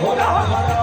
Vamos lá,